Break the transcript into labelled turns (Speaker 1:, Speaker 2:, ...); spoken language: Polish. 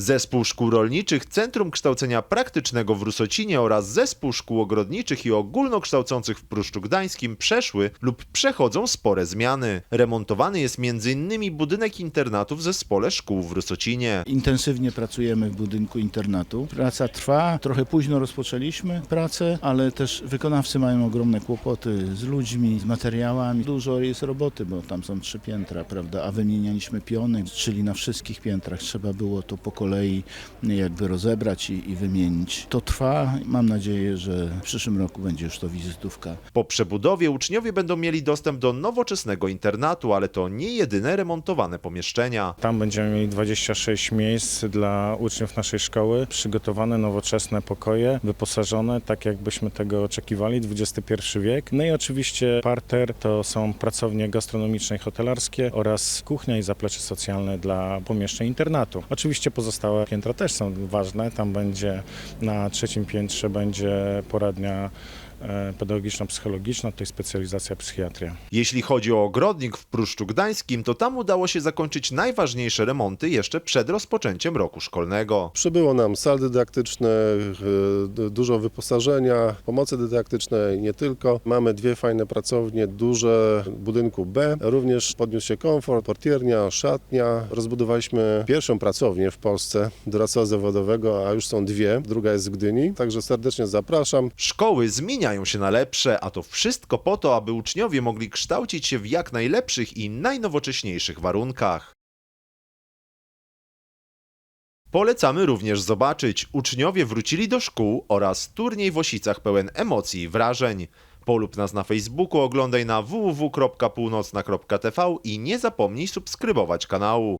Speaker 1: Zespół Szkół Rolniczych, Centrum Kształcenia Praktycznego w Rusocinie oraz Zespół Szkół Ogrodniczych i Ogólnokształcących w Pruszczu Gdańskim przeszły lub przechodzą spore zmiany. Remontowany jest m.in. budynek internatu w Zespole Szkół w Rusocinie.
Speaker 2: Intensywnie pracujemy w budynku internatu. Praca trwa, trochę późno rozpoczęliśmy pracę, ale też wykonawcy mają ogromne kłopoty z ludźmi, z materiałami. Dużo jest roboty, bo tam są trzy piętra, prawda, a wymienialiśmy piony, czyli na wszystkich piętrach trzeba było to po kolei jakby rozebrać i, i wymienić. To trwa, mam nadzieję, że w przyszłym roku będzie już to wizytówka.
Speaker 1: Po przebudowie uczniowie będą mieli dostęp do nowoczesnego internatu, ale to nie jedyne remontowane pomieszczenia.
Speaker 3: Tam będziemy mieli 26 miejsc dla uczniów naszej szkoły, przygotowane nowoczesne pokoje, wyposażone tak jakbyśmy tego oczekiwali, XXI wiek. No i oczywiście parter to są pracownie gastronomiczne i hotelarskie oraz kuchnia i zaplecze socjalne dla pomieszczeń internatu. Oczywiście pozostałe piętra też są ważne, tam będzie na trzecim piętrze będzie poradnia pedagogiczno-psychologiczna, to jest specjalizacja psychiatria.
Speaker 1: Jeśli chodzi o ogrodnik w Pruszczu Gdańskim, to tam udało się zakończyć najważniejsze remonty jeszcze przed rozpoczęciem roku szkolnego.
Speaker 4: Przybyło nam sal dydaktyczne, e, dużo wyposażenia, pomocy dydaktycznej, nie tylko. Mamy dwie fajne pracownie, duże w budynku B. Również podniósł się komfort, portiernia, szatnia. Rozbudowaliśmy pierwszą pracownię w Polsce doradztwa zawodowego, a już są dwie. Druga jest w Gdyni, także serdecznie zapraszam.
Speaker 1: Szkoły zmieniają się na lepsze, a to wszystko po to, aby uczniowie mogli kształcić się w jak najlepszych i najnowocześniejszych warunkach. Polecamy również zobaczyć. Uczniowie wrócili do szkół oraz turniej w Osicach pełen emocji i wrażeń. Polub nas na Facebooku, oglądaj na www.północna.tv i nie zapomnij subskrybować kanału.